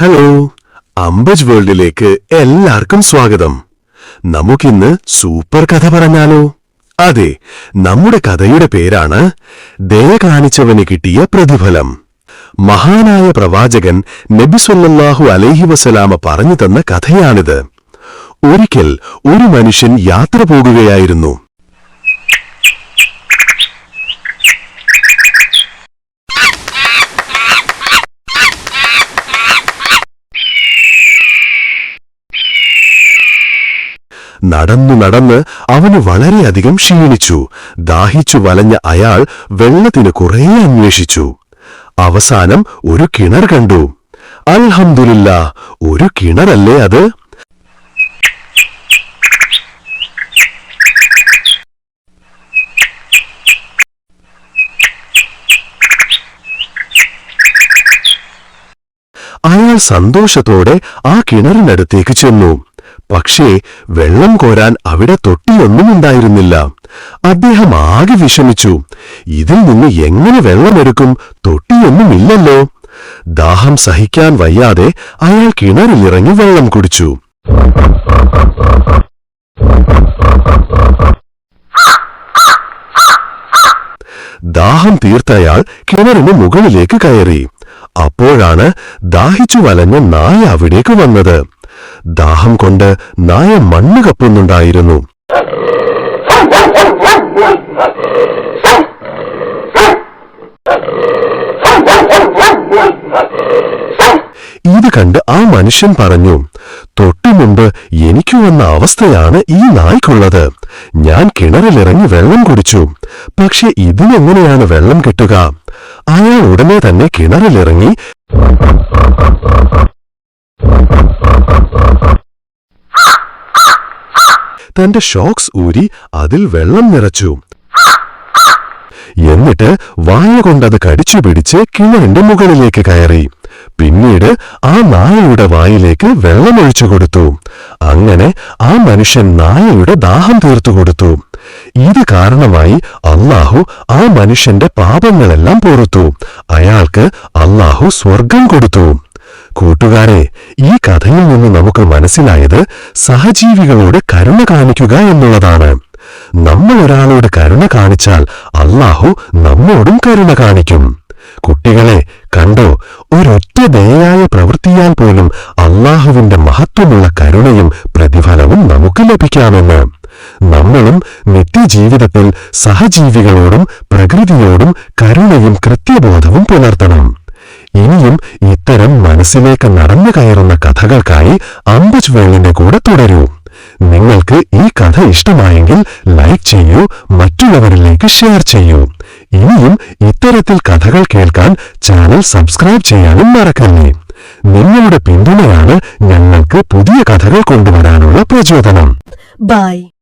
Hello അംബജ് വേൾഡിലേക്ക് എല്ലാവർക്കും സ്വാഗതം. നമുക്കിന്ന് സൂപ്പർ കഥ പറഞ്ഞാലോ? അതെ നമ്മുടെ കഥയുടെ പേരാണ് ദയ കാണിച്ചവന് കിട്ടിയ പ്രതിഫലം. മഹാനായ പ്രവാചകൻ നബിസ്വല്ലാഹു അലൈഹി വസലാമ പറഞ്ഞു തന്ന കഥയാണിത്. ഒരിക്കൽ ഒരു മനുഷ്യൻ യാത്ര പോകുകയായിരുന്നു. നടന്നു നടന്ന് അവന് വളരെയധികം ക്ഷീണിച്ചു. ദാഹിച്ചു വലഞ്ഞ അയാൾ വെള്ളത്തിന് കുറേ അന്വേഷിച്ചു. അവസാനം ഒരു കിണർ കണ്ടു. അൽഹന്ദില്ല ഒരു കിണറല്ലേ അത്? അയാൾ സന്തോഷത്തോടെ ആ കിണറിനടുത്തേക്ക് ചെന്നു. പക്ഷേ വെള്ളം കോരാൻ അവിടെ തൊട്ടിയൊന്നുമുണ്ടായിരുന്നില്ല അദ്ദേഹം ആകെ വിഷമിച്ചു. ഇതിൽ നിന്ന് എങ്ങനെ വെള്ളമെടുക്കും? തൊട്ടിയൊന്നുമില്ലല്ലോ. ദാഹം സഹിക്കാൻ വയ്യാതെ അയാൾ കിണറിലിറങ്ങി വെള്ളം കുടിച്ചു. ദാഹം തീർത്തയാൾ കിണറിന് മുകളിലേക്ക് കയറി. അപ്പോഴാണ് ദാഹിച്ചു വലഞ്ഞ നായ അവിടേക്ക് വന്നത്. ദാഹം കൊണ്ട് നായ മണ്ണ് കപ്പുന്നുണ്ടായിരുന്നു. ഇത് കണ്ട് ആ മനുഷ്യൻ പറഞ്ഞു തൊട്ടു മുമ്പ് എനിക്കു വന്ന അവസ്ഥയാണ് ഈ നായ്ക്കുള്ളത്. ഞാൻ കിണറിലിറങ്ങി വെള്ളം കുടിച്ചു. പക്ഷെ ഇതിനെങ്ങനെയാണ് വെള്ളം കിട്ടുക? അയാൾ ഉടനെ തന്നെ കിണറിലിറങ്ങി തന്റെ ഷോക്സ് ഊരി അതിൽ വെള്ളം നിറച്ചു. എന്നിട്ട് വായ കൊണ്ടത് കടിച്ചു പിടിച്ച് കിണറിന്റെ മുകളിലേക്ക് കയറി. പിന്നീട് ആ നായയുടെ വായിലേക്ക് വെള്ളമൊഴിച്ചു കൊടുത്തു. അങ്ങനെ ആ മനുഷ്യൻ നായയുടെ ദാഹം തീർത്തു കൊടുത്തു. ഇത് കാരണമായി അള്ളാഹു ആ മനുഷ്യന്റെ പാപങ്ങളെല്ലാം പൊറുത്തു. അയാൾക്ക് അള്ളാഹു സ്വർഗം കൊടുത്തു. കൂട്ടുകാരെ ഈ കഥയിൽ നിന്ന് നമുക്ക് മനസ്സിലായത് സഹജീവികളോട് കരുണ കാണിക്കുക എന്നുള്ളതാണ്. നമ്മൾ ഒരാളോട് കരുണ കാണിച്ചാൽ അള്ളാഹു നമ്മോടും കരുണ കാണിക്കും. കുട്ടികളെ കണ്ടോ ഒരൊറ്റ ദയയായ പ്രവൃത്തിയാൽ പോലും അള്ളാഹുവിന്റെ മഹത്വമുള്ള കരുണയും പ്രതിഫലവും നമുക്ക് ലഭിക്കാമെന്ന്. നമ്മളും നിത്യജീവിതത്തിൽ സഹജീവികളോടും പ്രകൃതിയോടും കരുണയും കൃത്യബോധവും പുലർത്തണം. ഇനിയും ഇത്തരം മനസ്സിലേക്ക് നടന്നു കയറുന്ന കഥകൾക്കായി അമ്പുജ് വേളിന്റെ കൂടെ തുടരൂ. നിങ്ങൾക്ക് ഈ കഥ ഇഷ്ടമായെങ്കിൽ ലൈക്ക് ചെയ്യൂ മറ്റുള്ളവരിലേക്ക് ഷെയർ ചെയ്യൂ. ഇനിയും ഇത്തരത്തിൽ കഥകൾ കേൾക്കാൻ ചാനൽ സബ്സ്ക്രൈബ് ചെയ്യാനും മറക്കല്ലേ. നിങ്ങളുടെ പിന്തുണയാണ് ഞങ്ങൾക്ക് പുതിയ കഥകൾ കൊണ്ടുവരാനുള്ള പ്രചോദനം. Bye.